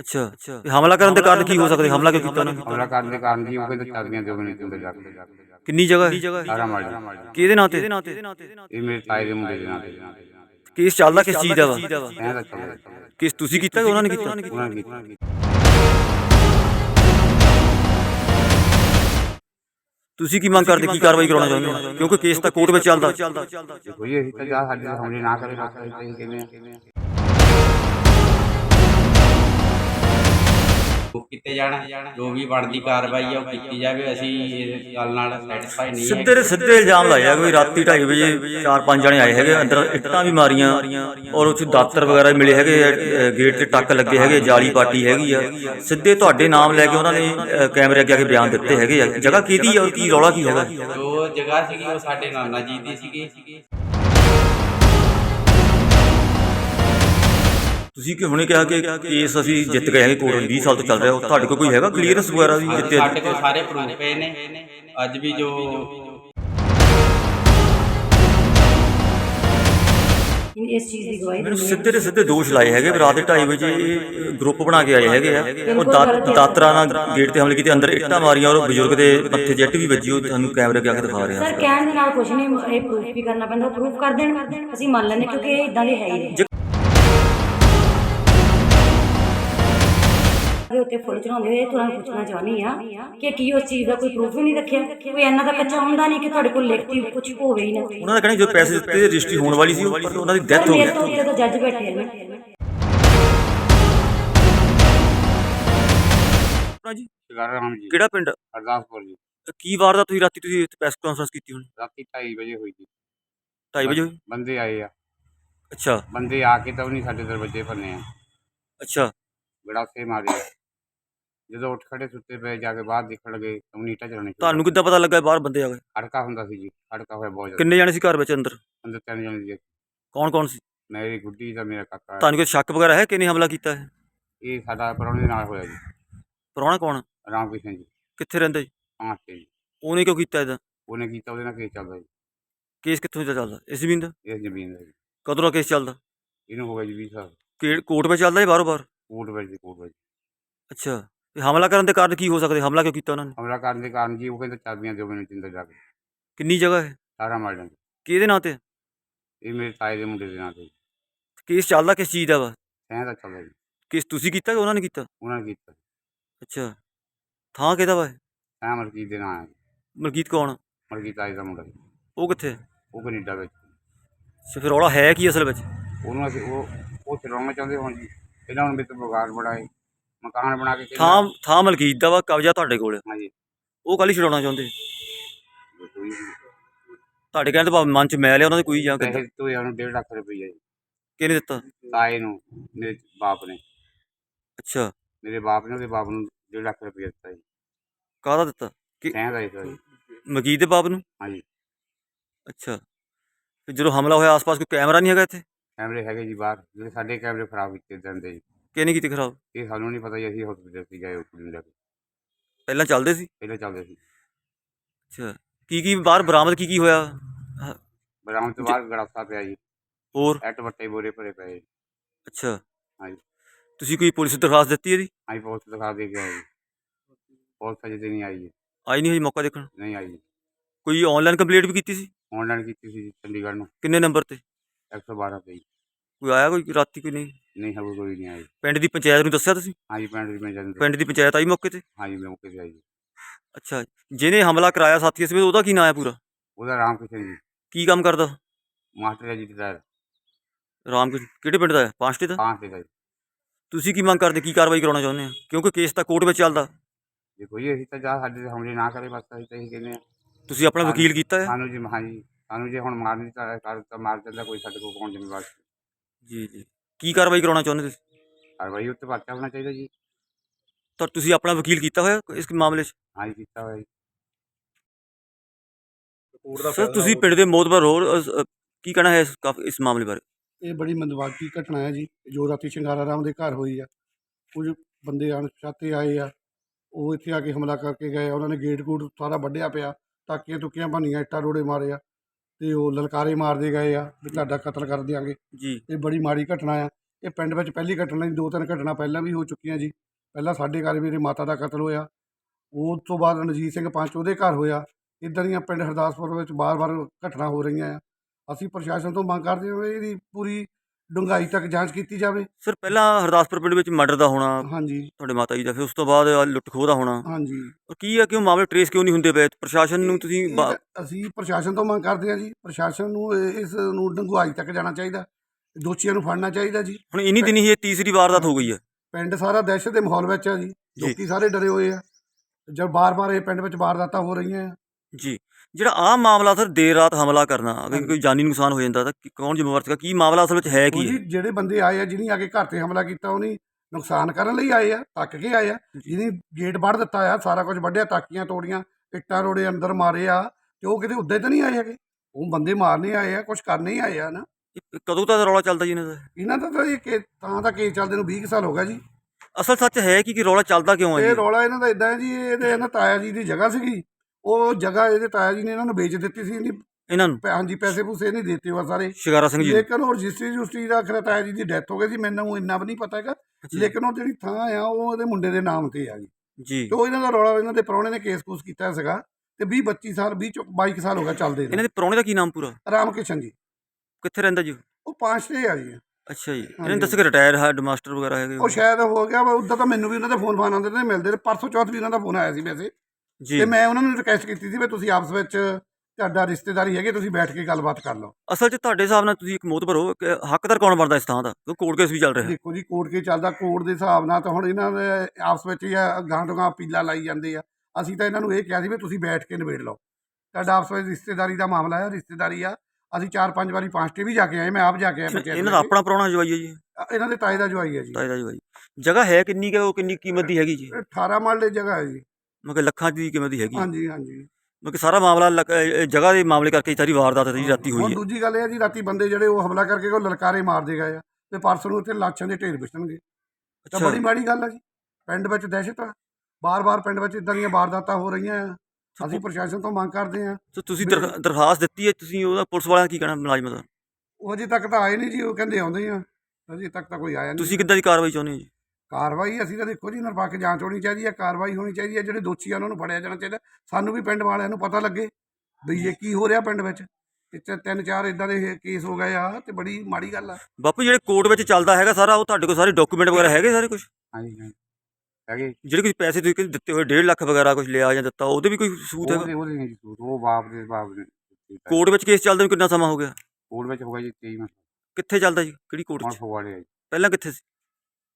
ਅੱਛਾ ਅੱਛਾ ਤੇ ਹਮਲਾ ਕਰਨ ਦੇ ਕਾਰਨ ਕੀ ਹੋ ਸਕਦਾ ਹਮਲਾ ਕਿਉਂ ਕੀਤਾ ਉਹਨਾਂ ਨੇ ਹਮਲਾ ਕਰਨ ਦੇ ਕਾਰਨ ਜੀ ਉਹ ਕਹਿੰਦੇ ਚਾਬੀਆਂ ਦਿਓ ਮੈਨੂੰ ਤੁੰਦੇ ਜਾ ਕੇ ਕਿੰਨੀ ਜਗ੍ਹਾ ਹੈ ਸਾਰਾ ਮਾਰ ਕਿਹਦੇ ਨਾਂ ਤੇ ਇਹ ਮੇਰੇ ਤਾਏ ਦੇ ਮੁੰਡੇ ਦੇ ਨਾਂ ਤੇ ਕੇਸ ਚੱਲਦਾ ਕਿਸ ਚੀਜ਼ ਦਾ ਵਾ ਕਹਿੰਦਾ ਚੱਲ ਕਿਸ ਤੁਸੀਂ ਕੀਤਾ ਕਿ ਉਹਨਾਂ ਨੇ ਕੀਤਾ ਉਹਨਾਂ ਨੇ ਕੀਤਾ ਤੁਸੀਂ ਕੀ ਮੰਗ ਕਰਦੇ ਕੀ ਕਾਰਵਾਈ ਕਰਾਉਣਾ ਚਾਹੁੰਦੇ ਹੋ ਕਿਉਂਕਿ ਕੇਸ ਤਾਂ ਕੋਰਟ ਵਿੱਚ ਚੱਲਦਾ ਦੇਖੋ ਜੀ ਅਸੀਂ ਤਾਂ ਜਾ ਸਾਡੇ ਤੇ ਹਮਲੇ ਨਾ ਕਰੇ ਬਸ ਅਸੀਂ ਕੀਤੇ ਜਾਣ ਜੋ ਵੀ ਬਣਦੀ ਕਾਰਵਾਈ ਆ ਉਹ ਕੀਤੀ ਜਾਵੇ ਅਸੀਂ ਇਸ ਗੱਲ ਨਾਲ ਸੈਟੀਸਫਾਈ ਨਹੀਂ ਸਿੱਧੇ ਦੇ ਸਿੱਧੇ ਇਲਜ਼ਾਮ ਲਾਏ ਆ ਕੋਈ ਰਾਤੀ 2:30 ਵਜੇ ਚਾਰ ਪੰਜ ਜਣੇ ਆਏ ਹੈਗੇ ਅੰਦਰ ਇੱਟਾਂ ਵੀ ਮਾਰੀਆਂ ਔਰ ਉੱਥੇ ਦਾਤਰ ਵਗੈਰਾ ਵੀ ਮਿਲੇ ਹੈਗੇ ਗੇਟ ਤੇ ਟੱਕ ਲੱਗੇ ਹੈਗੇ ਜਾਲੀ ਪਾਟੀ ਹੈਗੀ ਆ। ਸਿੱਧੇ ਤੁਹਾਡੇ ਨਾਮ ਲੈ ਕੇ ਉਹਨਾਂ ਨੇ ਕੈਮਰੇ ਅੱਗੇ ਆ ਕੇ ਬਿਆਨ ਦਿੱਤੇ ਹੈਗੇ ਆ। ਜਗ੍ਹਾ ਕਿਹਦੀ ਆ ਔਰ ਕੀ ਰੌਲਾ ਕੀ ਹੈਗਾ? ਜੋ ਜਗ੍ਹਾ ਸੀਗੀ ਉਹ ਸਾਡੇ ਨਾਨਾ ਜੀ ਦੀ ਸੀਗੀ। ਤੁਸੀਂ ਕਿ ਹੁਣੇ ਕਿਹਾ ਕਿ ਕੇਸ ਅਸੀਂ ਜਿੱਤ ਗਏ ਹੈਗੇ ਕੋਰਟ 20 ਸਾਲ ਤੋਂ ਚੱਲ ਰਿਹਾ ਉਹ ਤੁਹਾਡੇ ਕੋਲ ਕੋਈ ਹੈਗਾ ਕਲੀਅਰੈਂਸ ਵਗੈਰਾ ਵੀ ਜਿੱਤੇ ਸਾਡੇ ਕੋਲ ਸਾਰੇ ਪ੍ਰੂਫ ਪਏ ਨੇ। ਅੱਜ ਵੀ ਜੋ ਇਸ ਚੀਜ਼ ਦੀ ਗਵਾਹੀ ਮੈਨੂੰ ਸਿੱਧੇ ਦੇ ਸਿੱਧੇ ਦੋਸ਼ ਲਾਏ ਹੈਗੇ ਵੀ ਰਾਤ ਦੇ 2:30 ਵਜੇ ਇਹ ਗਰੁੱਪ ਬਣਾ ਕੇ ਆਏ ਹੈਗੇ ਆ। ਉਹ ਦਾ- ਦਾਤਰਾ ਨਾਲ ਗੇਟ ਤੇ ਹਮਲੇ ਕੀਤੇ ਅੰਦਰ ਇੱਟਾਂ ਮਾਰੀਆਂ ਔਰ ਬਜ਼ੁਰਗ ਦੇ ਮੱਥੇ ਜੱਟ ਵੀ ਵੱਜੀ ਉਹ ਤੁਹਾਨੂੰ ਕੈਮਰੇ ਅੱਗੇ ਆ ਕੇ ਦਿਖਾ ਰਿਹਾ। ਸਰ ਕਹਿਣ ਦੇ ਨਾਲ ਕੁਝ ਨਹੀਂ ਇਹ ਪ੍ਰੂਫ ਵੀ ਕਰਨਾ ਪੈਂਦਾ ਪ੍ਰੂਫ ਕਰ ਦੇਣ। ਅਸੀਂ ਮੰਨ ਲੈਂਦੇ ਕਿਉਂਕਿ ਇਹ ਇਦਾਂ ਦੇ ਹੈ ਹੀ ਨੇ ਦੇ ਉੱਤੇ ਫੁੱਲ ਚੜਾਉਂਦੇ ਹੋਏ ਤੁਹਾਨੂੰ ਪੁੱਛਣਾ ਚਾਹੁੰਦੀ ਆ ਕਿ ਕੀ ਉਸ ਚੀਜ਼ ਦਾ ਕੋਈ ਪ੍ਰੂਫ ਵੀ ਨਹੀਂ ਰੱਖਿਆ? ਕੋਈ ਇੰਨਾ ਤਾਂ ਕੱਚਾ ਹੁੰਦਾ ਨਹੀਂ ਕਿ ਤੁਹਾਡੇ ਕੋਲ ਲਿਖਤੀ ਕੁਝ ਹੋਵੇ ਹੀ ਨਾ। ਉਹਨਾਂ ਦਾ ਕਹਿੰਦੇ ਜੋ ਪੈਸੇ ਦਿੱਤੇ ਰਜਿਸਟਰੀ ਹੋਣ ਵਾਲੀ ਸੀ ਉਹ ਪਰ ਉਹਨਾਂ ਦੀ ਡੈਥ ਹੋ ਮੇਰੇ ਗਈ। ਤੋਂ ਉੱਤੇ ਤਾਂ ਜੱਜ ਬੈਠੇ ਨੇ। ਆਪਣਾ ਜੀ। ਸ਼ਿਕਾਰ ਰਾਮ ਜੀ। ਕਿਹੜਾ ਪਿੰਡ? ਅਰਦਾਸਪੁਰ ਜੀ। ਕੀ ਵਾਰ ਦਾ ਤੁਸੀਂ ਰਾਤੀ ਤੁਸੀਂ ਪ੍ਰੈਸ ਕਾਨਫਰੰਸ ਕੀਤੀ ਹੁਣ? ਰਾਤੀ 2:30 ਵਜੇ ਹੋਈ ਜੀ 2:30 ਵਜੇ ਹੋਈ? ਬੰਦੇ ਆਏ ਆ। ਅੱਛਾ। ਬੰਦੇ ਆ ਕੇ ਤਾਂ ਉਹਨੇ ਸਾਡੇ ਦਰਵਾਜ਼ੇ ਭੰਨੇ ਆ। ਅੱਛਾ। ਗੜਾਸੇ ਮਾਰੇ ਜਦੋਂ ਉੱਠ ਖੜੇ ਸੁੱਤੇ ਪਏ ਜਾ ਕੇ ਬਾਹਰ ਦੇਖਣ ਲੱਗੇ ਇੱਟਾਂ ਚਲਾਉਣੀ ਤੁਹਾਨੂੰ ਕਿੱਦਾਂ ਪਤਾ ਲੱਗਾ ਬਾਹਰ ਬੰਦੇ ਆ ਗਏ? ਖੜਕਾ ਹੁੰਦਾ ਸੀ ਜੀ ਖੜਕਾ ਹੋਇਆ ਬਹੁਤ ਜ਼ਿਆਦਾ। ਕਿੰਨੇ ਜਾਣੇ ਸੀ ਘਰ ਵਿੱਚ ਅੰਦਰ? ਅੰਦਰ ਤਿੰਨ ਜਣੇ ਜੀ ਕੌਣ ਕੌਣ ਸੀ? ਮੇਰੀ ਗੁੱਡੀ ਦਾ ਮੇਰਾ ਕਾਕਾ। ਤੁਹਾਨੂੰ ਕੋਈ ਸ਼ੱਕ ਵਗੈਰਾ ਹੈ ਕਿ ਨਹੀਂ ਹਮਲਾ ਕੀਤਾ ਹੈ ਇਹ ਸਾਡਾ ਪਰੌਣੇ ਦੇ ਨਾਲ ਹੋਇਆ ਜੀ। ਪ੍ਰਾਹੁਣਾ ਕੌਣ? ਰਾਮ ਕ੍ਰਿਸ਼ਨ ਜੀ। ਕਿੱਥੇ ਰਹਿੰਦਾ ਜੀ? ਪਾਂਚ ਤੇ ਜੀ। ਉਹਨੇ ਕਿਉਂ ਕੀਤਾ ਇਹਦਾ? ਉਹਨੇ ਕੀਤਾ ਉਹਦੇ ਨਾਲ ਕੇਸ ਚੱਲਦਾ ਜੀ। ਕੇਸ ਕਿੱਥੋਂ ਦਾ ਚੱਲਦਾ? ਇਸ ਜ਼ਮੀਨ ਦਾ? ਇਸ ਜ਼ਮੀਨ ਦਾ ਜੀ। ਕਦੋਂ ਦਾ ਕੇਸ ਚੱਲਦਾ? ਇਹਨੂੰ ਹੋ ਗਿਆ ਜੀ 20 ਸਾਲ। ਕੋਰਟ ਵਿੱਚ ਚੱਲਦਾ ਹੈ ਬਾਹਰੋਂ ਬਾਹਰ ਕੋਰਟ ਵਿੱਚ ਜੀ ਕੋਰਟ ਵਿੱਚ। ਅੱਛਾ। ਤੇ ਹਮਲਾ ਕਰਨ ਦੇ ਕਾਰਨ ਕੀ ਹੋ ਸਕਦੇ? ਹਮਲਾ ਕਿਉਂ ਕੀਤਾ ਉਹਨਾਂ ਨੇ? ਹਮਲਾ ਕਰਨ ਦੇ ਕਾਰਨ ਜੀ ਉਹ ਕਹਿੰਦਾ ਚਾਬੀਆਂ ਦਿਓ ਮੈਨੂੰ ਚਿੰਦਰ ਜਾ ਕੇ। ਕਿੰਨੀ ਜਗ੍ਹਾ ਹੈ ਸਾਰਾ ਮਾਰ ਜਾਂਦੇ। ਕਿਹਦੇ ਨਾਂ ਤੇ? ਇਹ ਮੇਰੇ ਤਾਏ ਦੇ ਮੁੰਡੇ ਦੇ ਨਾਂ ਤੇ। ਕੇਸ ਚੱਲਦਾ ਕਿਸ ਚੀਜ਼ ਦਾ ਵਾ? ਕਹਿੰਦਾ ਚੱਲਦਾ ਜੀ। ਕੇਸ ਤੁਸੀਂ ਕੀਤਾ ਕਿ ਉਹਨਾਂ ਨੇ ਕੀਤਾ? ਉਹਨਾਂ ਨੇ ਕੀਤਾ। ਅੱਛਾ। ਥਾਂ ਕਿਹਦਾ ਵਾ ਇਹ? ਐ ਮਲਕੀਤ ਦੇ ਨਾਂ ਹੈ। ਮਲਕੀਤ ਕੌਣ? ਆ? ਮਲਕੀਤ ਤਾਏ ਦਾ ਮੁੰਡਾ ਜੀ। ਉਹ ਕਿੱਥੇ? ਉਹ ਕੈਨੇਡਾ ਵਿੱਚ। ਅੱਛਾ ਫਿਰ ਰੌਲਾ ਹੈ ਕੀ ਅਸਲ ਵਿੱਚ? ਉਹਨੂੰ ਅਸੀਂ ਉਹ ਉਹ ਚਲਾਉਣਾ ਚਾਹੁੰਦੇ ਹੋਣ ਜੀ। ਇਹਨਾਂ ਨੂੰ ਵਿੱਚ ਬਗਾੜ ਬਣਾਏ ਮਕਾਨ ਬਣਾ ਕੇ ਥਾਂ ਥਾਂ ਮਲਕੀਤ ਦਾ ਵਾ ਕਬਜ਼ਾ ਤੁਹਾਡੇ ਕੋਲ। ਹਾਂਜੀ। ਉਹ ਕੱਲ ਹੀ ਛਡਾਉਣਾ ਚਾਹੁੰਦੇ। ਜੀ, ਤੁਹਾਡੇ ਕਹਿਣ ਤੋਂ ਭਾਵੇਂ ਮਨ ਚ ਮੈਲ ਹੈ ਉਹਨਾਂ ਦੇ ਕੋਈ ਜਾਂ ਕਿੱਦਾਂ? ਪੈਸੇ ਤੋਂ ਉਹਨੂੰ 1.5 ਲੱਖ ਰੁਪਈਆ ਜੀ। ਕਿਹਨੇ ਦਿੱਤਾ? ਤਾਏ ਨੂੰ ਮੇਰੇ ਬਾਪ ਨੇ। ਅੱਛਾ। ਮੇਰੇ ਬਾਪ ਨੇ ਉਹਦੇ ਬਾਪ ਨੂੰ 1.5 ਲੱਖ ਰੁਪਈਆ ਦਿੱਤਾ ਜੀ। ਕਾਹਦਾ ਦਿੱਤਾ? ਕਿ ਕਹਿੰਦਾ ਇਸ ਵਾਰੀ ਮਲਕੀਤ ਦੇ ਬਾਪ ਨੂੰ? ਹਾਂਜੀ। ਅੱਛਾ। ਤੇ ਜਦੋਂ ਹਮਲਾ ਹੋਇਆ ਆਸ-ਪਾਸ ਕੋਈ ਕੈਮਰਾ ਨਹੀਂ ਹੈਗਾ ਇੱਥੇ? ਕੈਮਰੇ ਹੈਗੇ ਜੀ ਬਾਹਰ। ਜਿਹੜੇ ਸਾਡੇ ਕੈਮਰੇ ਖਰਾਬ ਕੀਤੇ ਦਿੰਦੇ ਜੀ। ਕਿਹਨੇ ਕੀਤੀ ਖਰਾਬ? ਇਹ ਸਾਨੂੰ ਨਹੀਂ ਪਤਾ ਜੀ ਅਸੀਂ ਹਸਪੀਟਲ ਸੀ ਗਏ ਉਹ ਕੁੜੀ ਨੂੰ ਲੈ ਕੇ ਪਹਿਲਾਂ ਚੱਲਦੇ ਸੀ? ਪਹਿਲਾਂ ਚੱਲਦੇ ਸੀ। ਅੱਛਾ ਕੀ ਕੀ ਬਾਹਰ ਬਰਾਮਦ ਕੀ ਕੀ ਹੋਇਆ? ਹਾਂ, ਬਰਾਮਦ ਤੋਂ ਬਾਅਦ ਗੜਾਸਾ ਪਿਆ ਜੀ। ਹੋਰ? ਐਟ ਵੱਟੇ ਬੋਰੇ ਭਰੇ ਪਏ ਜੀ। ਅੱਛਾ। ਹਾਂਜੀ। ਤੁਸੀਂ ਕੋਈ ਪੁਲਿਸ ਦਰਖਾਸਤ ਦਿੱਤੀ ਇਹਦੀ? ਅਸੀਂ ਪੁਲਿਸ ਦਿਖਾ ਦੇ ਕੇ ਆਏ ਜੀ। ਪੁਲਿਸ ਅਜੇ ਤੇ ਨਹੀਂ ਆਈ ਜੀ। ਆਈ ਨਹੀਂ ਹੋਈ ਮੌਕਾ ਦੇਖਣ? ਨਹੀਂ ਆਈ ਜੀ। ਕੋਈ ਆਨਲਾਈਨ ਕੰਪਲੀਟ ਵੀ ਕੀਤੀ ਸੀ? ਆਨਲਾਈਨ ਕੀਤੀ ਸੀ ਜੀ ਚੰਡੀਗੜ੍ਹ ਨੂੰ। ਕਿੰਨੇ ਨੰਬਰ ਤੇ? 112 ਤੇ ਜੀ। ਕੋਈ ਆਇਆ ਕੋਈ ਰਾਤੀ ਕੋਈ ਨਹੀਂ? ਨਹੀਂ ਹੈ ਕੋਈ ਨਹੀਂ ਆਈ ਪਿੰਡ ਦੀ ਪੰਚਾਇਤ ਨੂੰ ਦੱਸਿਆ ਤੁਸੀਂ? ਹਾਂਜੀ ਪਿੰਡ ਦੀ ਮੈਂ ਜਾਂਦੇ ਪਿੰਡ ਦੀ ਪੰਚਾਇਤ ਆਈ ਮੌਕੇ ਤੇ? ਹਾਂਜੀ ਮੈਂ ਮੌਕੇ ਤੇ ਆਈ ਜੀ। ਅੱਛਾ ਜਿਹਨੇ ਹਮਲਾ ਕਰਾਇਆ ਸਾਥੀ ਸਮੇਤ ਉਹਦਾ ਕੀ ਨਾਂ ਹੈ ਪੂਰਾ? ਉਹਦਾ ਰਾਮ ਕਿਸ਼ਨ ਜੀ। ਕੀ ਕੰਮ ਕਰਦਾ? ਮਾਸਟਰ ਹੈ ਜੀ ਦਾ ਰਾਮ ਕਿਸ਼- ਕਿਹੜੇ ਪਿੰਡ ਦਾ ਹੈ? ਪਾਂਚਟੇ ਦਾ? ਪਾਂਚ ਦਾ ਜੀ। ਤੁਸੀਂ ਕੀ ਮੰਗ ਕਰਦੇ ਕੀ ਕਾਰਵਾਈ ਕਰਾਉਣਾ ਚਾਹੁੰਦੇ ਆ ਕਿਉਂਕਿ ਕੇਸ ਤਾਂ ਕੋਰਟ ਵਿੱਚ ਚੱਲਦਾ। ਦੇਖੋ ਜੀ ਅਸੀਂ ਤਾਂ ਜਾ ਸਾਡੇ ਤੇ ਹਮਲੇ ਨਾ ਕਰੇ ਬਸ ਅਸੀਂ ਤਾਂ ਇਹੀ ਕਹਿੰਦੇ ਆ ਤੁਸੀਂ ਆਪਣਾ ਵਕੀਲ ਕੀਤਾ ਹੈ? ਸਾਨੂੰ ਜੀ ਹਾਂਜੀ। ਸਾਨੂੰ ਜੇ ਹੁਣ ਮਾਰ ਨਹੀਂ ਤਾਂ ਕਰ ਤਾਂ ਮਾਰ ਦਿੰਦਾ ਕੋਈ ਸਾਡੇ ਕੋਲ ਕੌਣ ਜ਼ਿੰਮੇਵਾਰ ਸੀ? ਜੀ ਜੀ। ਕੀ ਕਾਰਵਾਈ ਕਰਾਉਣਾ ਚਾਹੁੰਦੇ ਤੁਸੀਂ? ਕਾਰਵਾਈ ਉੱਤੇ ਪਰਚਾ ਹੋਣਾ ਚਾਹੀਦਾ ਜੀ। ਤਾਂ ਤੁਸੀਂ ਆਪਣਾ ਵਕੀਲ ਕੀਤਾ ਹੋਇਆ ਇਸ ਮਾਮਲੇ 'ਚ? ਹਾਂਜੀ ਕੀਤਾ ਹੋਇਆ ਜੀ। ਸਰ ਤੁਸੀਂ ਪਿੰਡ ਦੇ ਮੋਤਬਰ ਹੋ ਅ, ਅ, ਕੀ ਕਹਿਣਾ ਹੈ ਇਸ ਕਾਫ- ਇਸ ਮਾਮਲੇ ਬਾਰੇ? ਇਹ ਬੜੀ ਮੰਦਵਾਕੀ ਘਟਨਾ ਹੈ ਜੀ। ਜੋ ਰਾਤੀ ਸ਼ਿੰਗਾਰਾ ਰਾਮ ਦੇ ਘਰ ਹੋਈ ਆ। ਕੁਝ ਬੰਦੇ ਅਣਪਛਾਤੇ ਆਏ ਆ। ਉਹ ਇੱਥੇ ਆ ਕੇ ਹਮਲਾ ਕਰਕੇ ਗਏ ਆ। ਉਹਨਾਂ ਨੇ ਗੇਟ ਗੂਟ ਸਾਰਾ ਵੱਢਿਆ ਪਿਆ। ਟਾਕੀਆਂ ਟੁਕੀਆਂ ਭੰਨੀਆਂ ਇੱਟਾਂ ਰੋੜੇ ਮਾਰੇ ਆ। ਤੇ ਉਹ ਲਲਕਾਰੇ ਮਾਰਦੇ ਗਏ ਆ ਵੀ ਤੁਹਾਡਾ ਕਤਲ ਕਰ ਦਿਆਂਗੇ। ਜੀ। ਇਹ ਬੜੀ ਮਾੜੀ ਘਟਨਾ ਆ। ਇਹ ਪਿੰਡ ਵਿੱਚ ਪਹਿਲੀ ਘਟਨਾ ਨਹੀਂ ਦੋ ਤਿੰਨ ਘਟਨਾ ਪਹਿਲਾਂ ਵੀ ਹੋ ਚੁੱਕੀਆਂ ਜੀ। ਪਹਿਲਾਂ ਸਾਡੇ ਘਰ ਮੇਰੇ ਮਾਤਾ ਦਾ ਕਤਲ ਹੋਇਆ। ਉਸ ਤੋਂ ਬਾਅਦ ਰਣਜੀਤ ਸਿੰਘ ਪੰਚ ਉਹਦੇ ਘਰ ਹੋਇਆ। ਇੱਦਾਂ ਦੀਆਂ ਪਿੰਡ ਹਰਦਾਸਪੁਰ ਵਿੱਚ ਬਾਰ-ਬਾਰ ਘਟਨਾ ਹੋ ਰਹੀਆਂ ਆ। ਅਸੀਂ ਪ੍ਰਸ਼ਾਸਨ ਤੋਂ ਮੰਗ ਕਰਦੇ ਹਾਂ ਵੀ ਇਹਦੀ ਪੂਰੀ ਡੂੰਘਾਈ ਤੱਕ ਜਾਂਚ ਕੀਤੀ ਜਾਵੇ। ਸਰ ਪਹਿਲਾਂ ਹਰਦਾਸਪੁਰ ਪਿੰਡ ਵਿੱਚ ਮਰਡਰ ਦਾ ਹੋਣਾ ਹਾਂਜੀ। ਤੁਹਾਡੇ ਮਾਤਾ ਜੀ ਦਾ ਫਿਰ ਉਸ ਤੋਂ ਬਾਅਦ ਆਹ ਲੁੱਟ ਖੋਹ ਦਾ ਹੋਣਾ। ਹਾਂਜੀ। ਔਰ ਕੀ ਹੈ ਕਿ ਉਹ ਮਾਮਲੇ ਟਰੇਸ ਕਿਉਂ ਨਹੀਂ ਹੁੰਦੇ ਪਏ? ਪ੍ਰਸ਼ਾਸਨ ਨੂੰ ਤੁਸੀਂ ਬਾ- ਅਸੀਂ ਪ੍ਰਸ਼ਾਸਨ ਤੋਂ ਮੰਗ ਕਰਦੇ ਹਾਂ ਜੀ। ਪ੍ਰਸ਼ਾਸਨ ਨੂੰ ਇਹ- ਇਸ ਨੂੰ ਡੂੰਘਾਈ ਤੱਕ ਜਾਣਾ ਚਾਹੀਦਾ। ਦੋਸ਼ੀਆਂ ਨੂੰ ਫੜਨਾ ਚਾਹੀਦਾ ਜੀ। ਹੁਣ ਇਨੀ ਦਿਨ ਹੀ ਇਹ ਤੀਸਰੀ ਵਾਰਦਾਤ ਹੋ ਗਈ ਹੈ। ਪਿੰਡ ਸਾਰਾ ਦਹਿਸ਼ਤ ਦੇ ਮਾਹੌਲ ਵਿੱਚ ਆ ਜੀ। ਲੋਕੀ ਸਾਰੇ ਡਰੇ ਹੋਏ ਆ। ਜਦ ਬਾਰ-ਬਾਰ ਇਹ ਪਿੰਡ ਵਿੱਚ ਵਾਰਦਾਤਾਂ ਹੋ ਰਹੀਆਂ ਆ। ਜੀ। ਜਿਹੜਾ ਆਮ ਮਾਮਲਾ ਸਰ ਦੇਰ ਰਾਤ ਹਮਲਾ ਕਰਨਾ ਅਗਰ। ਕੋਈ ਜਾਨੀ ਨੁਕਸਾਨ ਹੋ ਜਾਂਦਾ ਤਾਂ ਕੀ- ਕੌਣ ਜ਼ਿੰਮੇਵਾਰ ਸੀਗਾ? ਕੀ ਮਾਮਲਾ ਅਸਲ ਵਿੱਚ ਹੈ ਉਹ ਕੀ ਜੀ ਹੈ ਜਿਹੜੇ ਬੰਦੇ ਆਏ ਆ ਜਿਹਨੇ ਆ ਕੇ ਘਰ ਤੇ ਹਮਲਾ ਕੀਤਾ ਉਹਨੇ ਨੁਕਸਾਨ ਕਰਨ ਲਈ ਆਏ ਆ ਤੱਕ ਕੇ ਆਏ ਆ। ਜਿਹਨੇ ਗੇਟ ਵੱਢ ਦਿੱਤਾ ਆ ਸਾਰਾ ਕੁਝ ਵੱਢਿਆ ਤਾਕੀਆਂ ਤੋੜੀਆਂ ਇੱਟਾਂ ਰੋੜੇ ਅੰਦਰ ਮਾਰੇ ਆ ਤੇ ਉਹ ਕਿਤੇ ਉੱਦੇ ਤਾਂ ਨਹੀਂ ਆਏ ਹੈਗੇ? ਉਹ ਬੰਦੇ ਮਾਰਨੇ ਆਏ ਆ ਕੁਝ ਕਰਨੇ ਹੀ ਆਏ ਆ ਨਾ। ਇਹ ਕਦੋਂ ਤੱਕ ਰੌਲਾ ਚੱਲਦਾ ਜੀ ਇਹਨਾਂ ਦਾ? ਇਹਨਾਂ ਦਾ ਤਾਂ ਇਹ ਕੇ ਤਾਂ ਦਾ ਕੇਸ ਚੱਲਦੇ ਨੂੰ 20 ਕੁ ਸਾਲ ਹੋ ਗਿਆ ਜੀ। ਅਸਲ ਸੱਚ ਹੈ ਕੀ ਕਿ ਰੌਲਾ ਚੱਲਦਾ ਕਿਉਂ ਹੈ ਇਹ ਜੀ? ਰੌਲਾ ਇਹਨਾਂ ਦਾ ਇਦਾਂ ਹੈ ਜੀ ਇਹਦੇ ਇਹਨਾਂ ਤਾਇਆ ਜੀ ਦੀ ਜਗ੍ਹਾ ਸੀਗੀ। ਉਹ ਜਗ੍ਹਾ ਇਹਦੇ ਤਾਇਆ ਜੀ ਨੇ ਇਹਨਾਂ ਨੂੰ ਵੇਚ ਦਿੱਤੀ ਸੀ ਇਹਨੇ ਇਹਨਾਂ ਨੂੰ? ਹਾਂਜੀ ਪੈਸੇ ਪੂਸੇ ਨਹੀਂ ਦਿੱਤੇ ਉਹ ਸਾਰੇ। ਸ਼ਿਕਾਰਾ ਸਿੰਘ ਜੀ ਨੂੰ। ਲੇਕਿਨ ਉਹ ਰਜਿਸਟਰੀ ਰਜਿਸਟਰੀ ਦਾ ਖਰਾ ਤਾਇਆ ਜੀ ਦੀ ਡੈਥ ਹੋ ਗਈ ਸੀ ਮੈਨੂੰ ਇੰਨਾ ਵੀ ਨਹੀਂ ਪਤਾ ਹੈਗਾ। ਲੇਕਿਨ ਉਹ ਜਿਹੜੀ ਥਾਂ ਆ ਉਹ ਉਹਦੇ ਮੁੰਡੇ ਦੇ ਨਾਮ ਤੇ ਆ ਜੀ। ਜੀ। ਤੇ ਉਹ ਇਹਨਾਂ ਦਾ ਰੌਲਾ ਇਹਨਾਂ ਦੇ ਪ੍ਰਾਹੁਣੇ ਨੇ ਕੇਸ ਕੂਸ ਕੀਤਾ ਸੀਗਾ ਤੇ 20 25 ਸਾਲ 20 ਚੋਂ 22 ਸਾਲ ਹੋ ਗਿਆ ਚੱਲਦੇ ਇਹਨਾਂ ਨੇ ਦੇ ਪ੍ਰਾਹੁਣੇ ਦਾ ਕੀ ਨਾਮ ਪੂਰਾ? ਰਾਮ ਕਿਸ਼ਨ ਜੀ। ਕਿੱਥੇ ਰਹਿੰਦਾ ਜੀ ਉਹ? ਉਹ ਪੰਜ ਛੇ ਆ ਜੀ। ਅੱਛਾ ਜੀ। ਇਹਨਾਂ ਨੇ ਦੱਸਿਆ ਕਿ ਰਿਟਾਇਰ ਹੈਡ ਮਾਸਟਰ ਵਗੈਰਾ ਹੈਗੇ ਉਹ ਸ਼ਾਇਦ ਹੋ ਗਿਆ ਉਦਾਂ ਤਾਂ ਮੈਨੂੰ ਵੀ ਉਹਨਾਂ ਦੇ ਫੋਨ ਫਾਨ ਆਉਂਦੇ ਨੇ ਮਿਲਦੇ ਨੇ ਪਰਸੋਂ ਚੌਥ ਵੀ ਉਹਨਾਂ ਦਾ ਫੋਨ ਆਇਆ ਸੀ ਵੈਸੇ। ਜੀ। ਤੇ ਮੈਂ ਉਹਨਾਂ ਨੂੰ ਰਿਕਵੈਸਟ ਕੀਤੀ ਸੀ ਵੀ ਤੁਸੀਂ ਆਪਸ ਵਿੱਚ ਤੁਹਾਡਾ ਰਿਸ਼ਤੇਦਾਰੀ ਹੈਗੀ ਤੁਸੀਂ ਬੈਠ ਕੇ ਗੱਲਬਾਤ ਕਰ ਲਓ। ਅਸਲ 'ਚ ਤੁਹਾਡੇ ਹਿਸਾਬ ਨਾਲ ਤੁਸੀਂ ਇੱਕ ਮੋਤਬਰ ਹੋ ਕਿ ਹੱਕਦਾਰ ਕੌਣ ਬਣਦਾ ਇਸ ਥਾਂ ਦਾ? ਕਿਉਂ ਕੋਰਟ ਕੇਸ ਵੀ ਚੱਲ ਰਿਹਾ? ਦੇਖੋ ਜੀ ਕੋਰਟ ਕੇ ਚੱਲਦਾ ਕੋਰਟ ਦੇ ਹਿਸਾਬ ਨਾਲ ਤਾਂ ਹੁਣ ਇਹਨਾਂ ਦੇ ਆਪਸ ਵਿੱਚ ਹੀ ਗਾਂ ਤੋਂ ਗਾਂ ਅਪੀਲਾਂ ਲਾਈ ਜਾਂਦੇ ਆ। ਅਸੀਂ ਤਾਂ ਇਹਨਾਂ ਨੂੰ ਇਹ ਕਿਹਾ ਸੀ ਵੀ ਤੁਸੀਂ ਬੈਠ ਕੇ ਨਿਬੇੜ ਲਓ। ਤੁਹਾਡਾ ਆਪਸ ਵਿੱਚ ਰਿਸ਼ਤੇਦਾਰੀ ਦਾ ਮਾਮਲਾ ਹੈ ਰਿਸ਼ਤੇਦਾਰੀ ਆ। ਅਸੀਂ ਚਾਰ ਪੰਜ ਵਾਰੀ ਪਾਂਸਟੇ ਵੀ ਜਾ ਕੇ ਆਏ ਮੈਂ ਆਪ ਜਾ ਕੇ ਆਇਆ ਪੰਚਾਇਤ ਇਹਨਾਂ ਦਾ। ਆਪਣਾ ਪ੍ਰਾਹੁਣਾ ਜਵਾਈ ਹੈ ਜੀ। ਇਹਨਾਂ ਦੇ ਤਾਏ ਦਾ ਜਵਾਈ ਹੈ ਜੀ। ਤਾਏ ਦਾ ਜਵਾਈ। ਜਗ੍ਹਾ ਹੈ ਕਿੰਨੀ ਕਿ ਉਹ ਕਿੰਨੀ ਕੀਮਤ ਦੀ ਹੈਗੀ ਜੀ? ਇਹ 18 ਮਾਲੇ ਜਗ੍ਹਾ ਹੈ ਜੀ। ਮੈਂ ਕਿ ਲੱਖਾਂ ਦੀ ਕੀਮਤ ਦੀ ਹੈਗੀ ਹਾਂਜੀ ਹਾਂਜੀ। ਮੈਂ ਕਿ ਸਾਰਾ ਮਾਮਲਾ ਲੱਕ- ਇਹ- ਇਹ ਜਗ੍ਹਾ ਦੇ ਮਾਮਲੇ ਕਰਕੇ ਹੀ ਸਾਰੀ ਵਾਰਦਾਤ ਜੀ ਰਾਤੀ ਹੋਈ ਹੈ। ਦੂਜੀ ਗੱਲ ਇਹ ਹੈ ਜੀ ਰਾਤੀ ਬੰਦੇ ਜਿਹੜੇ ਉਹ ਹਮਲਾ ਕਰਕੇ ਉਹ ਲਲਕਾਰੇ ਮਾਰਦੇ ਗਏ ਆ ਤੇ ਪਰਸੋਂ ਨੂੰ ਇੱਥੇ ਲਾਸ਼ਾਂ ਦੇ ਢੇਰ ਵਿਛਣਗੇ ਤਾਂ ਅੱਛਾ। ਬੜੀ ਮਾੜੀ ਗੱਲ ਹੈ ਜੀ। ਪਿੰਡ ਵਿੱਚ ਦਹਿਸ਼ਤ ਆ। ਬਾਰ-ਬਾਰ ਪਿੰਡ ਵਿੱਚ ਇਦਾਂ ਦੀਆਂ ਵਾਰਦਾਤਾਂ ਹੋ ਰਹੀਆਂ ਆ। ਅਸੀਂ ਪ੍ਰਸ਼ਾਸਨ ਤੋਂ ਮੰਗ ਕਰਦੇ ਆ। ਸੋ ਤੁਸੀਂ ਦਰਖਾ- ਦਰਖਾਸਤ ਦਿੱਤੀ ਹੈ ਤੁਸੀਂ ਉਹਦਾ ਪੁਲਿਸ ਵਾਲਿਆਂ ਦਾ ਕੀ ਕਹਿਣਾ ਮੁਲਾਜ਼ਮਾਂ ਦਾ? ਉਹ ਅਜੇ ਤੱਕ ਤਾਂ ਆਏ ਨਹੀਂ ਜੀ ਉਹ ਕਹਿੰਦੇ ਆਉਂਦੇ ਆ। ਅਜੇ ਤੱਕ ਤਾਂ ਕੋਈ ਆਇਆ ਨਹੀਂ। ਤੁਸੀਂ ਕਿੱਦਾਂ ਦੀ ਕਾਰਵਾਈ ਚਾਹੁੰਦੇ ਹੋ ਜੀ? ਕਾਰਵਾਈ ਅਸੀਂ ਤਾਂ ਦੇਖੋ ਜੀ ਨਿਰਪੱਖ ਜਾਂਚ ਹੋਣੀ ਚਾਹੀਦੀ ਹੈ ਕਾਰਵਾਈ ਹੋਣੀ ਚਾਹੀਦੀ ਹੈ ਜਿਹੜੇ ਦੋਸ਼ੀ ਆ ਉਹਨਾਂ ਨੂੰ ਫੜਿਆ ਜਾਣਾ ਚਾਹੀਦਾ। ਸਾਨੂੰ ਵੀ ਪਿੰਡ ਵਾਲਿਆਂ ਨੂੰ ਪਤਾ ਲੱਗੇ ਵੀ ਇਹ ਕੀ ਹੋ ਰਿਹਾ ਪਿੰਡ ਵਿੱਚ। ਇੱਥੇ ਤਿੰਨ ਚਾਰ ਇਦਾਂ ਦੇ ਕੇਸ ਹੋ ਗਏ ਆ ਤੇ ਬੜੀ ਮਾੜੀ ਗੱਲ ਆ। ਬਾਪੂ ਜਿਹੜੇ ਕੋਰਟ ਵਿੱਚ ਚੱਲਦਾ ਹੈਗਾ ਸਾਰਾ ਉਹ ਤੁਹਾਡੇ ਕੋਲ ਸਾਰੇ ਡਾਕੂਮੈਂਟ ਵਗੈਰਾ ਹੈਗੇ ਸਾਰੇ ਕੁਝ ਹਾਂਜੀ ਹਾਂਜੀ। ਹੈਗੇ ਜਿਹੜੇ ਕੁਝ ਪੈਸੇ ਤੁਸੀਂ ਕਹਿੰਦੇ ਦਿੱਤੇ ਹੋਏ 1.5 ਲੱਖ ਵਗੈਰਾ ਕੁਝ ਲਿਆ ਜਾਂ ਦਿੱਤਾ ਉਹਦੇ ਵੀ ਕੋਈ ਸਬੂਤ ਹੈਗਾ? ਉਹਦੇ ਨਹੀਂ ਜੀ ਸੂਟ ਉਹ ਬਾਪ ਦੇ ਬਾਪ ਨੇ ਕੋਰਟ ਵਿੱਚ ਕੇਸ ਚੱਲਦੇ ਨੂੰ ਕਿੰਨਾ ਸਮਾਂ ਹੋ ਗਿਆ? ਕੋਰਟ ਵਿੱਚ ਹੋ ਗਿਆ ਜੀ 23 ਮਹੀਨੇ। ਕਿੱਥੇ ਚੱਲਦਾ ਜੀ? ਕਿਹੜੀ ਕੋਰਟ 'ਚ? ਫਗਵਾੜੇ ਪਹਿਲਾਂ ਕਿੱਥੇ ਸੀ?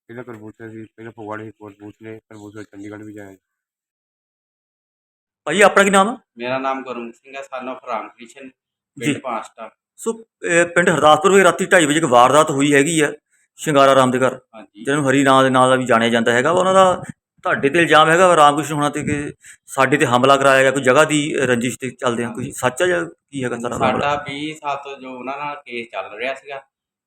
ਪਹਿਲਾਂ ਕਰਬੂਤੇ ਸੀ ਪਹਿਲਾਂ ਫਗਵਾੜੇ ਸੀ ਕਰਬੂਤੇ ਕਰਬੂਤੇ ਚੰਡੀਗੜ੍ਹ ਵੀ ਜਾਇਆ। ਭਾਈ ਆਪਣਾ ਕੀ ਨਾਮ ਹੈ ਮੇਰਾ ਨਾਮ ਗੁਰਮੁਖ ਸਿੰਘ ਹੈ ਸਾਨੋ ਰਾਮ ਕ੍ਰਿਸ਼ਨ ਜੀ। ਪਿੰਡ ਪਾਸਟਾ ਸੋ ਪਿੰਡ ਹਰਦਾਸਪੁਰ ਵਿੱਚ ਰਾਤੀ 2:30 ਵਜੇ ਇੱਕ ਵਾਰਦਾਤ ਹੋਈ ਹੈਗੀ ਆ ਸ਼ਿੰਗਾਰਾ ਰਾਮ ਦੇ ਘਰ ਹਾਂਜੀ ਜਿਹਨੂੰ ਹਰੀ ਨਾਂ ਦੇ ਨਾਲ ਵੀ ਜਾਣਿਆ ਜਾਂਦਾ ਹੈਗਾ ਵਾ। ਉਹਨਾਂ ਦਾ ਤੁਹਾਡੇ ਤੇ ਇਲਜ਼ਾਮ ਹੈਗਾ ਵਾ ਰਾਮਕ੍ਰਿਸ਼ਨ ਹੋਣਾ ਤੇ ਕਿ ਸਾਡੇ ਤੇ ਹਮਲਾ ਕਰਾਇਆ ਗਿਆ ਕੋਈ ਜਗ੍ਹਾ ਦੀ ਰੰਜਿਸ਼ ਤੇ ਚੱਲਦੇ ਆ ਕੋਈ ਸੱਚ ਹੈ ਜਾਂ ਕੀ ਹੈਗਾ ਸਾਰਾ ਮਾਮਲਾ ਸਾਡਾ 20 ਸਾਲ ਤੋਂ ਜੋ ਉਹਨਾਂ ਨਾਲ ਕੇਸ ਚੱਲ ਰਿਹਾ ਸੀਗਾ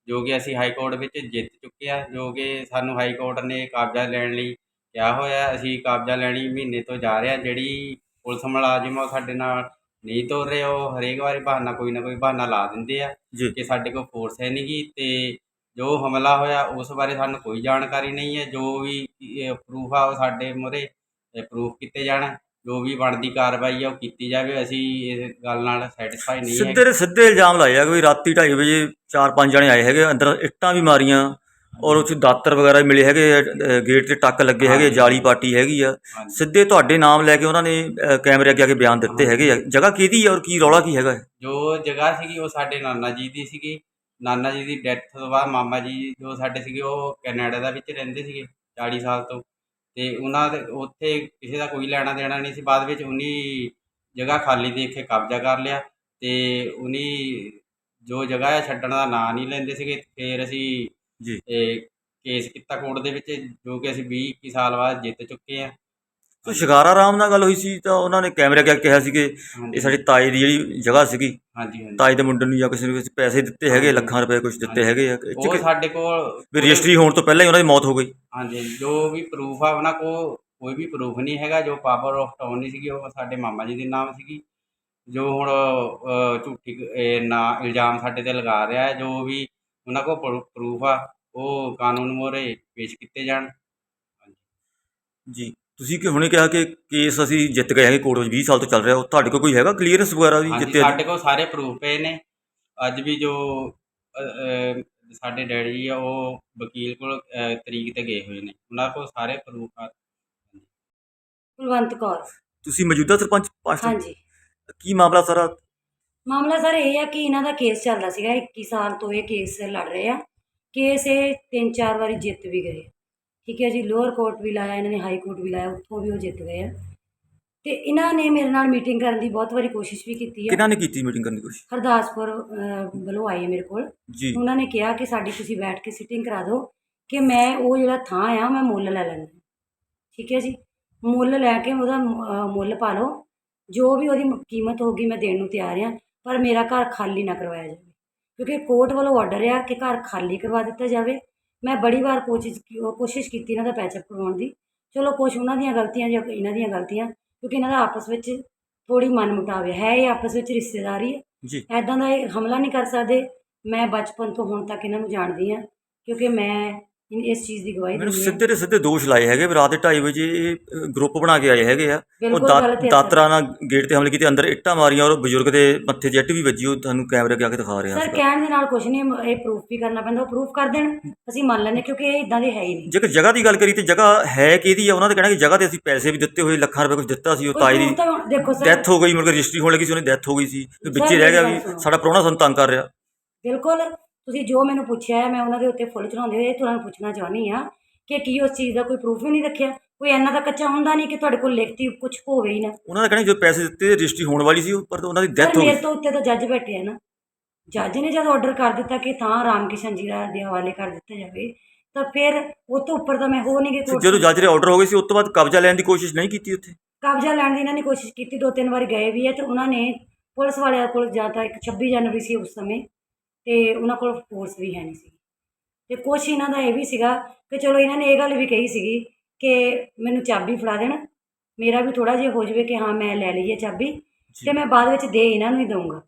ਜੋ ਕਿ ਅਸੀਂ ਹਾਈ ਕੋਰਟ ਵਿੱਚ ਜਿੱਤ ਚੁੱਕੇ ਆ ਜੋ ਕਿ ਸਾਨੂੰ ਹਾਈ ਕੋਰਟ ਨੇ ਕਬਜ਼ਾ ਲੈਣ ਲਈ ਕਿਹਾ ਹੋਇਆ ਅਸੀਂ ਕਬਜ਼ਾ ਲੈਣੀ ਮਹੀਨੇ ਤੋਂ ਜਾ ਰਹੇ ਆ ਜਿਹੜੀ ਪੁਲਿਸ ਮੁਲਾਜ਼ਮ ਆ ਸਾਡੇ ਨਾਲ ਨਹੀਂ ਤੋਰ ਰਹੇ। ਉਹ ਹਰੇਕ ਵਾਰੀ ਬਹਾਨਾ ਕੋਈ ਨਾ ਕੋਈ ਬਹਾਨਾ ਲਾ ਦਿੰਦੇ ਆ ਕਿ ਸਾਡੇ ਕੋਲ ਫੋਰਸ ਹੈ ਨਹੀਂਗੀ ਤੇ ਜੋ ਹਮਲਾ ਹੋਇਆ ਉਸ ਬਾਰੇ ਸਾਨੂੰ ਕੋਈ ਜਾਣਕਾਰੀ ਨਹੀਂ ਹੈ। ਜੋ ਵੀ ਪ੍ਰੂਫ ਆ ਉਹ ਸਾਡੇ ਮੂਹਰੇ ਪ੍ਰੂਫ ਕੀਤੇ ਜਾਣ। ਜੋ ਵੀ ਬਣਦੀ ਕਾਰਵਾਈ ਆ ਉਹ ਕੀਤੀ ਜਾਵੇ ਅਸੀਂ ਇਸ ਗੱਲ ਨਾਲ ਸੈਟੀਸਫਾਈ ਨਹੀਂ ਸਿੱਧੇ ਹੈ ਦੇ ਸਿੱਧੇ ਇਲਜ਼ਾਮ ਲਾਏ ਆ ਕਿ ਵੀ ਰਾਤੀ 2:30 ਵਜੇ ਚਾਰ ਪੰਜ ਜਣੇ ਆਏ ਹੈਗੇ ਅੰਦਰ ਇੱਟਾਂ ਵੀ ਮਾਰੀਆਂ ਔਰ ਉੱਥੇ ਦਾਤਰ ਵਗੈਰਾ ਵੀ ਮਿਲੇ ਹੈਗੇ ਆ, ਅ, ਗੇਟ ਤੇ ਟੱਕ ਲੱਗੇ ਹੈਗੇ ਜਾਲੀ ਪਾਟੀ ਹੈਗੀ ਆ। ਹਾਂਜੀ। ਸਿੱਧੇ ਤੁਹਾਡੇ ਨਾਮ ਲੈ ਕੇ ਉਹਨਾਂ ਨੇ ਅ, ਕੈਮਰੇ ਅੱਗੇ ਆ ਕੇ ਬਿਆਨ ਦਿੱਤੇ ਹੈਗੇ ਆ। ਜਗ੍ਹਾ ਕਿਹਦੀ ਆ ਔਰ ਕੀ ਰੌਲਾ ਕੀ ਹੈਗਾ? ਜੋ ਜਗ੍ਹਾ ਸੀਗੀ ਉਹ ਸਾਡੇ ਨਾਨਾ ਜੀ ਦੀ ਸੀਗੀ। ਨਾਨਾ ਜੀ ਦੀ ਡੈਥ ਤੋਂ ਬਾਅਦ ਮਾਮਾ ਜੀ ਜੋ ਸਾਡੇ ਸੀਗੇ ਉਹ ਕੈਨੇਡਾ ਦੇ ਵਿੱਚ ਰਹਿੰਦੇ ਸੀਗੇ 40 ਸਾਲ ਤੋਂ। ਤੇ ਉਹਨਾਂ ਦੇ ਉੱਥੇ ਕਿਸੇ ਦਾ ਕੋਈ ਲੈਣਾ ਦੇਣਾ ਨਹੀਂ ਸੀ। ਬਾਅਦ ਵਿੱਚ ਉਨੀ ਜਗ੍ਹਾ ਖਾਲੀ ਦੇਖ ਕੇ ਕਬਜ਼ਾ ਕਰ ਲਿਆ ਤੇ ਉਨੀ ਜੋ ਜਗ੍ਹਾ ਹੈ ਛੱਡਣ ਦਾ ਨਾਂ ਨਹੀਂ ਲੈਂਦੇ ਸੀਗੇ। ਫਿਰ ਅਸੀਂ ਜੀ। ਇਹ ਕੇਸ ਕੀਤਾ ਕੋਰਟ ਦੇ ਵਿੱਚ ਜੋ ਕਿ ਅਸੀਂ 20 21 ਸਾਲ ਬਾਅਦ ਜਿੱਤ ਚੁੱਕੇ ਆ ਸੋ ਸ਼ਿਕਾਰਾ ਰਾਮ ਨਾਲ ਗੱਲ ਹੋਈ ਸੀ ਤਾਂ ਉਹਨਾਂ ਨੇ ਕੈਮਰੇ ਅੱਗੇ ਕਿਹਾ ਸੀ ਕਿ ਇਹ ਸਾਡੀ ਤਾਏ ਦੀ ਜਿਹੜੀ ਜਗ੍ਹਾ ਸੀਗੀ ਹਾਂਜੀ ਹਾਂਜੀ। ਤਾਏ ਦੇ ਮੁੰਡੇ ਨੂੰ ਜਾਂ ਕਿਸੇ ਨੂੰ ਕਿਸੇ ਪੈਸੇ ਦਿੱਤੇ ਹੈਗੇ ਲੱਖਾਂ ਰੁਪਏ ਕੁਝ ਦਿੱਤੇ ਹੈਗੇ ਆ। ਇਹ 'ਚ ਉਹ ਕਿ- ਸਾਡੇ ਕੋਲ ਵੀ ਰਜਿਸਟਰੀ ਹੋਣ ਤੋਂ ਪਹਿਲਾਂ ਹੀ ਉਹਨਾਂ ਦੀ ਮੌਤ ਹੋ ਗਈ। ਹਾਂਜੀ ਜੋ ਵੀ ਪ੍ਰੂਫ ਆ ਉਹਨਾਂ ਕੋਲ ਕੋਈ ਵੀ ਪ੍ਰੂਫ ਨਹੀਂ ਹੈਗਾ ਜੋ ਪਾਵਰ ਆਫ ਟਰਨੀ ਸੀਗੀ ਉਹ ਸਾਡੇ ਮਾਮਾ ਜੀ ਦੇ ਨਾਮ ਸੀਗੀ। ਜੋ ਹੁਣ ਅਹ, ਝੂਠੀ ਕ- ਇਹ ਨਾ ਇਲਜ਼ਾਮ ਸਾਡੇ ਤੇ ਲਗਾ ਰਿਹਾ ਹੈ ਜੋ ਵੀ ਉਹਨਾਂ ਕੋਲ ਪ੍ਰੂਫ ਆ ਉਹ ਕਾਨੂੰਨ ਮੋਰੇ ਪੇਸ਼ ਕੀਤੇ ਜਾਣ। ਜੀ। ਤੁਸੀਂ ਕਿ ਹੁਣੇ ਕਿਹਾ ਕਿ ਕੇਸ ਅਸੀਂ ਜਿੱਤ ਗਏ ਹੈਗੇ ਕੋਰਟ ਵਿੱਚ 20 ਸਾਲ ਤੋਂ ਚੱਲ ਰਿਹਾ ਉਹ ਤੁਹਾਡੇ ਕੋਲ ਕੋਈ ਹੈਗਾ ਕਲੀਅਰੈਂਸ ਵਗੈਰਾ ਵੀ ਹਾਂਜੀ ਜਿੱਤੇ ਸਾਡੇ ਕੋਲ ਸਾਰੇ ਪ੍ਰੂਫ ਪਏ ਨੇ। ਅੱਜ ਵੀ ਜੋ ਅ, ਅ, ਸਾਡੇ ਡੈਡੀ ਆ ਉਹ ਵਕੀਲ ਕੋਲ ਅ, ਤਰੀਕ ਤੇ ਗਏ ਹੋਏ ਨੇ। ਉਹਨਾਂ ਕੋਲ ਸਾਰੇ ਪ੍ਰੂਫ ਆ। ਕੁਲਵੰਤ ਕੌਰ। ਤੁਸੀਂ ਮੌਜੂਦਾ ਸਰਪੰਚ ਪਾਸਟਰ ਹਾਂਜੀ। ਕੀ ਮਾਮਲਾ ਸਾਰਾ? ਮਾਮਲਾ ਸਰ ਇਹ ਆ ਕਿ ਇਹਨਾਂ ਦਾ ਕੇਸ ਚੱਲਦਾ ਸੀਗਾ 21 ਸਾਲ ਤੋਂ ਇਹ ਕੇਸ ਲੜ ਰਹੇ ਆ। ਕੇਸ ਇਹ ਤਿੰਨ ਚਾਰ ਵਾਰੀ ਜਿੱਤ ਵੀ ਗਏ। ਠੀਕ ਹੈ ਜੀ ਲੋਅਰ ਕੋਰਟ ਵੀ ਲਾਇਆ ਇਹਨਾਂ ਨੇ ਹਾਈ ਕੋਰਟ ਵੀ ਲਾਇਆ ਉੱਥੋਂ ਵੀ ਉਹ ਜਿੱਤ ਗਏ ਆ। ਤੇ ਇਹਨਾਂ ਨੇ ਮੇਰੇ ਨਾਲ ਮੀਟਿੰਗ ਕਰਨ ਦੀ ਬਹੁਤ ਵਾਰੀ ਕੋਸ਼ਿਸ਼ ਵੀ ਕੀਤੀ ਆ। ਕਿਹਨਾਂ ਨੇ ਕੀਤੀ ਮੀਟਿੰਗ ਕਰਨ ਦੀ ਕੋਸ਼ਿਸ਼? ਹਰਦਾਸਪੁਰ ਅਹ, ਵੱਲੋਂ ਆਏ ਮੇਰੇ ਕੋਲ। ਜੀ। ਉਹਨਾਂ ਨੇ ਕਿਹਾ ਕਿ ਸਾਡੀ ਤੁਸੀਂ ਬੈਠ ਕੇ ਸਿਟਿੰਗ ਕਰਾ ਦਿਓ ਕਿ ਮੈਂ ਉਹ ਜਿਹੜਾ ਥਾਂ ਆ ਮੈਂ ਮੁੱਲ ਲੈ ਲੈਣਾ ਠੀਕ ਹੈ ਜੀ ਮੁੱਲ ਲੈ ਕੇ ਉਹਦਾ ਅਹ, ਮੁੱਲ ਪਾ ਲਓ। ਜੋ ਵੀ ਉਹਦੀ ਮ- ਕੀਮਤ ਹੋਗੀ ਮੈਂ ਦੇਣ ਨੂੰ ਤਿਆਰ ਆ ਪਰ ਮੇਰਾ ਘਰ ਖਾਲੀ ਨਾ ਕਰਵਾਇਆ ਜਾਵੇ। ਕਿਉਂਕਿ ਕੋਰਟ ਵੱਲੋਂ ਆਰਡਰ ਆ ਕਿ ਘਰ ਖਾਲੀ ਕਰਵਾ ਦਿੱਤਾ ਜਾਵੇ। ਮੈਂ ਬੜੀ ਵਾਰ ਕੋਸ਼ਿਸ਼ ਕੋਸ਼ਿਸ਼ ਕੀਤੀ ਇਹਨਾਂ ਦਾ ਪੈਚਅਪ ਕਰਵਾਉਣ ਦੀ। ਚਲੋ ਕੁਛ ਉਹਨਾਂ ਦੀਆਂ ਗਲਤੀਆਂ ਜਾਂ ਇਹਨਾਂ ਦੀਆਂ ਗਲਤੀਆਂ ਕਿਉਂਕਿ ਇਹਨਾਂ ਦਾ ਆਪਸ ਵਿੱਚ ਥੋੜੀ ਮਨਮੁਟਾਵ ਹੈ ਇਹ ਆਪਸ ਵਿੱਚ ਰਿਸ਼ਤੇਦਾਰੀ ਹੈ। ਜੀ। ਐਦਾਂ ਦਾ ਇਹ ਹਮਲਾ ਨਹੀਂ ਕਰ ਸਕਦੇ। ਮੈਂ ਬਚਪਨ ਤੋਂ ਹੁਣ ਤੱਕ ਇਹਨਾਂ ਨੂੰ ਜਾਣਦੀ ਆ ਕਿਉਂਕਿ ਮੈਂ ਇਸ ਚੀਜ਼ ਦੀ ਗਵਾਹੀ ਮੈਨੂੰ ਦਿੰਦੀ ਹਾਂ ਸਿੱਧੇ ਦੇ ਸਿੱਧੇ ਦੋਸ਼ ਲਾਏ ਹੈਗੇ ਵੀ ਰਾਤ ਦੇ 2:30 ਵਜੇ ਇਹ ਗਰੁੱਪ ਬਣਾ ਕੇ ਆਏ ਹੈਗੇ ਆ। ਉਹ ਬਿਲਕੁਲ ਦਾ- ਗਲਤ ਹੈ। ਸਰ। ਦਾਤਰਾ ਨਾਲ ਗੇਟ ਤੇ ਹਮਲੇ ਕੀਤੇ ਅੰਦਰ ਇੱਟਾਂ ਮਾਰੀਆਂ ਔਰ ਬਜ਼ੁਰਗ ਦੇ ਮੱਥੇ 'ਚ ਇੱਟ ਵੀ ਵੱਜੀ ਉਹ ਤੁਹਾਨੂੰ ਕੈਮਰੇ ਅੱਗੇ ਆ ਕੇ ਦਿਖਾ ਰਿਹਾ ਸਰ ਸੀਗਾ। ਕਹਿਣ ਦੇ ਨਾਲ ਕੁਝ ਨਹੀਂ ਇਹ ਪ੍ਰੂਫ ਵੀ ਕਰਨਾ ਪੈਂਦਾ ਉਹ ਪ੍ਰੂਫ ਕਰ ਦੇਣ ਅਸੀਂ ਮੰਨ ਲੈਂਦੇ ਕਿਉਂਕਿ ਇਹ ਇਦਾਂ ਦੇ ਹੈ ਹੀ ਨਹੀਂ। ਜੇਕਰ ਜਗ੍ਹਾ ਦੀ ਗੱਲ ਕਰੀ ਤੇ ਜਗ੍ਹਾ ਹੈ ਕਿਹਦੀ ਆ ਉਹਨਾਂ ਦਾ ਕਹਿਣਾ ਕਿ ਜਗ੍ਹਾ ਤੇ ਅਸੀਂ ਪੈਸੇ ਵੀ ਦਿੱਤੇ ਹੋਏ ਲੱਖਾਂ ਰੁਪਏ ਕੁਝ ਦਿੱਤਾ ਸੀ ਉਹ ਕੋਈ ਤਾਈ ਦੀ ਦੇਖੋ ਸਰ। ਡੈਥ ਹੋ ਗਈ ਮੁੜ ਕੇ ਰਜਿਸਟਰੀ ਹੋਣ ਲੱਗੀ ਸੀ ਉਹਨੇ ਡੈਥ ਹੋ ਗਈ ਸੀ ਤੇ ਵਿੱਚੇ ਰਹਿ ਗਿਆ ਵੀ। ਸਾਡਾ ਪ੍ਰਾਹੁਣਾ ਸਾਨੂੰ ਤੰਗ ਕਰ ਰਿਹਾ। ਬਿਲਕੁਲ ਤੁਸੀਂ ਜੋ ਮੈਨੂੰ ਪੁੱਛਿਆ ਹੈ ਮੈਂ ਉਹਨਾਂ ਦੇ ਉੱਤੇ ਫੁੱਲ ਚੜਾਉਂਦੇ ਹੋਏ ਤੁਹਾਨੂੰ ਪੁੱਛਣਾ ਚਾਹੁੰਦੀ ਆ ਕਿ ਕੀ ਉਸ ਚੀਜ਼ ਦਾ ਕੋਈ ਪ੍ਰੂਫ ਹੀ ਨਹੀਂ ਰੱਖਿਆ? ਕੋਈ ਇੰਨਾ ਤਾਂ ਕੱਚਾ ਹੁੰਦਾ ਨਹੀਂ ਕਿ ਤੁਹਾਡੇ ਕੋਲ ਲਿਖਤੀ ਕੁਝ ਹੋਵੇ ਹੀ ਨਾ। ਉਹਨਾਂ ਦਾ ਕਹਿਣਾ ਕਿ ਜੋ ਪੈਸੇ ਦਿੱਤੇ ਰਜਿਸਟਰੀ ਹੋਣ ਵਾਲੀ ਸੀ ਪਰ ਉਹਨਾਂ ਦੀ ਡੈਥ ਹੋ ਮੇਰੇ ਗਈ ਤੋਂ ਉੱਤੇ ਤਾਂ ਜੱਜ ਬੈਠੇ ਆ ਨਾ। ਜੱਜ ਨੇ ਜਦ ਆਰਡਰ ਕਰ ਦਿੱਤਾ ਕਿ ਥਾਂ ਰਾਮ ਕਿਸ਼ਨ ਜੀ ਦਾ ਦੇ ਹਵਾਲੇ ਕਰ ਦਿੱਤਾ ਜਾਵੇ ਤਾਂ ਫਿਰ ਉਹ ਤੋਂ ਉੱਪਰ ਤਾਂ ਮੈਂ ਹੋ ਨਹੀਂ ਗਈ ਤੇ ਕੋਰਟ ਜਦੋਂ ਜੱਜ ਦੇ ਆਰਡਰ ਹੋ ਗਏ ਸੀ ਉਸ ਤੋਂ ਬਾਅਦ ਕਬਜ਼ਾ ਲੈਣ ਦੀ ਕੋਸ਼ਿਸ਼ ਨਹੀਂ ਕੀਤੀ ਉੱਥੇ? ਕਬਜ਼ਾ ਲੈਣ ਦੀ ਇਹਨਾਂ ਨੇ ਕੋਸ਼ਿਸ਼ ਕੀਤੀ ਦੋ ਤਿੰਨ ਵਾਰ ਗਏ ਵੀ ਹੈ ਤੇ ਉਹਨਾਂ ਨੇ ਪੁਲਿਸ ਵਾਲਿਆਂ ਕੋਲ ਜਾਂ ਤਾਂ ਇੱਕ 26 ਜਨਵਰੀ ਸੀ ਉਸ ਸਮੇਂ ਤੇ ਉਹਨਾਂ ਕੋਲ ਫੋਰਸ ਵੀ ਹੈ ਨਹੀਂ ਸੀ। ਤੇ ਕੁਛ ਇਹਨਾਂ ਦਾ ਇਹ ਵੀ ਸੀਗਾ ਕਿ ਚਲੋ ਇਹਨਾਂ ਨੇ ਇਹ ਗੱਲ ਵੀ ਕਹੀ ਸੀਗੀ ਕਿ ਮੈਨੂੰ ਚਾਬੀ ਫੜਾ ਦੇਣ ਮੇਰਾ ਵੀ ਥੋੜਾ ਜਿਹਾ ਹੋ ਜਾਵੇ ਕਿ ਹਾਂ ਮੈਂ ਲੈ ਲਈ ਹੈ ਚਾਬੀ ਤੇ ਮੈਂ ਬਾਅਦ ਵਿੱਚ ਦੇ ਇਹਨਾਂ ਨੂੰ ਹੀ ਦਊਂਗਾ।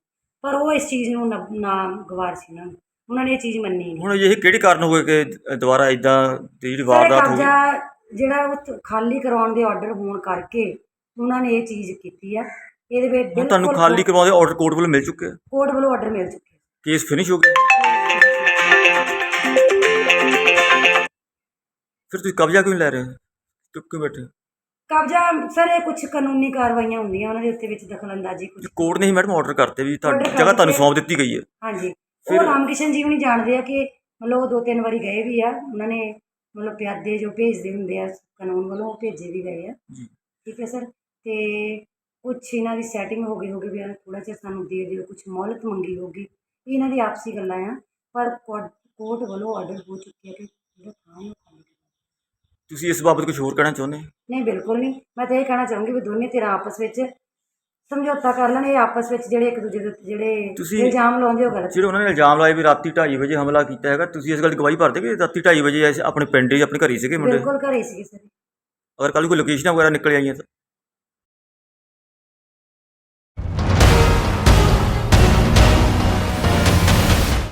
ਪਰ ਉਹ ਇਸ ਚੀਜ਼ ਨੂੰ ਨਾ ਗਵਾਰ ਸੀ ਨੂੰ। ਉਹਨਾਂ ਨੇ ਇਹ ਚੀਜ਼ ਮੰਨੀ ਨਹੀਂ। ਹੁਣ ਇਹ ਕਿਹੜੇ ਕਾਰਨ ਹੋਏ ਕਿ ਦੁਬਾਰਾ ਇਦਾਂ ਦੀ ਜਿਹੜੀ ਵਾਰਦਾਤ ਹੋ ਗਈ? ਕਬਜ਼ਾ ਜਿਹੜਾ ਉਹ ਖਾਲੀ ਕਰਵਾਉਣ ਦੇ ਆਰਡਰ ਹੋਣ ਕਰਕੇ ਉਹਨਾਂ ਨੇ ਇਹ ਚੀਜ਼ ਕੀਤੀ ਆ। ਇਹਦੇ ਵਿੱਚ ਤੁਹਾਨੂੰ ਖਾਲੀ ਕਰਵਾਉਣ ਦੇ ਆਰਡਰ ਕੋਰਟ ਵੱਲੋਂ ਮਿਲ ਚੁੱਕੇ ਆ? ਕੋਰਟ ਵੱਲੋਂ ਆਰਡਰ ਮਿਲ ਚੁੱਕੇ ਕੇਸ ਫਿਨਿਸ਼ ਹੋ ਗਿਆ। ਫਿਰ ਤੁਸੀਂ ਕਬਜ਼ਾ ਕਿਉਂ ਲੈ ਰਹੇ ਚੁੱਪ ਕਿਉਂ ਬੈਠੇ ਕਬਜ਼ਾ ਸਰ ਇਹ ਕੁਝ ਕਾਨੂੰਨੀ ਕਾਰਵਾਈਆਂ ਹੁੰਦੀਆਂ ਉਹਨਾਂ ਦੇ ਉੱਤੇ ਵਿੱਚ ਦਖਲਅੰਦਾਜ਼ੀ ਕੁਝ ਕੋਰਟ ਨੇ ਹੀ ਮੈਡਮ ਆਰਡਰ ਕਰਤੇ ਵੀ ਤੁਹਾਡੀ ਜਗ੍ਹਾ ਤੁਹਾਨੂੰ। ਸੌਂਪ ਦਿੱਤੀ ਗਈ ਹੈ। ਹਾਂਜੀ। ਉਹ ਫਿਰ- ਰਾਮ ਕਿਸ਼ਨ ਜੀ ਹੁਣੀ ਜਾਣਦੇ ਆ ਕਿ ਮਤਲਬ ਉਹ ਦੋ ਤਿੰਨ ਵਾਰੀ ਗਏ ਵੀ ਆ। ਉਹਨਾਂ ਨੇ ਮਤਲਬ ਪਿਆਦੇ ਜੋ ਭੇਜਦੇ ਹੁੰਦੇ ਆ ਕਾਨੂੰਨ ਵੱਲੋਂ ਉਹ ਭੇਜੇ ਵੀ ਗਏ ਆ। ਜੀ। ਠੀਕ ਹੈ ਸਰ। ਤੇ ਕੁਝ ਇਹਨਾਂ ਦੀ ਸੈਟਿੰਗ ਹੋ ਗਈ ਹੋਗੀ ਵੀ ਥੋੜਾ ਜਿਹਾ ਸਾਨੂੰ ਦੇ ਦਿਓ ਕੁਝ ਮੌਲਤ ਮੰਗੀ ਹੋਗੀ ਇਹ ਇਹਨਾਂ ਦੀ ਆਪਸੀ ਗੱਲਾਂ ਆ ਪਰ ਕੋਰਟ ਵੱਲੋਂ ਆਰਡਰ ਹੋ ਚੁੱਕਿਆ ਕਿ ਜਿਹੜਾ ਥਾਂ ਹੈ ਉਹ ਖਾਲੀ ਕਰੋ। ਤੁਸੀਂ ਇਸ ਬਾਬਤ ਕੁਝ ਹੋਰ ਕਹਿਣਾ ਚਾਹੁੰਦੇ ਨਹੀਂ ਬਿਲਕੁਲ ਨਹੀਂ। ਮੈਂ ਤਾਂ ਇਹ ਕਹਿਣਾ ਚਾਹੂੰਗੀ ਵੀ ਦੋਨੇ ਧਿਰਾਂ ਆਪਸ ਵਿੱਚ ਸਮਝੌਤਾ ਕਰ ਲੈਣ ਇਹ ਆਪਸ ਵਿੱਚ ਜਿਹੜੇ ਇੱਕ ਦੂਜੇ ਦੇ ਉੱਤੇ ਜਿਹੜੇ ਤੁਸੀਂ- ਇਲਜ਼ਾਮ ਲਾਉਂਦੇ ਹੋ ਗਲਤ ਜਿਹੜੇ ਉਹਨਾਂ ਨੇ ਇਲਜ਼ਾਮ ਲਾਏ ਵੀ ਰਾਤੀ 2:30 ਵਜੇ ਹਮਲਾ ਕੀਤਾ ਹੈਗਾ ਤੁਸੀਂ ਇਸ ਗੱਲ ਦੀ ਗਵਾਹੀ ਭਰਦੇ ਕਿ ਰਾਤੀ 2:30 ਵਜੇ ਐਸੇ ਆਪਣੇ ਪਿੰਡ ਹੀ ਆਪਣੇ ਘਰ ਹੀ ਸੀਗੇ ਮੁੰਡੇ? ਬਿਲਕੁਲ ਘਰੇ ਸੀਗੇ ਸਰ। ਅਗਰ ਕੱਲ ਕੋਈ ਲੋਕੇਸ਼ਨਾਂ ਵਗੈਰਾ ਨਿਕਲ ਆਈਆਂ ਤਾਂ?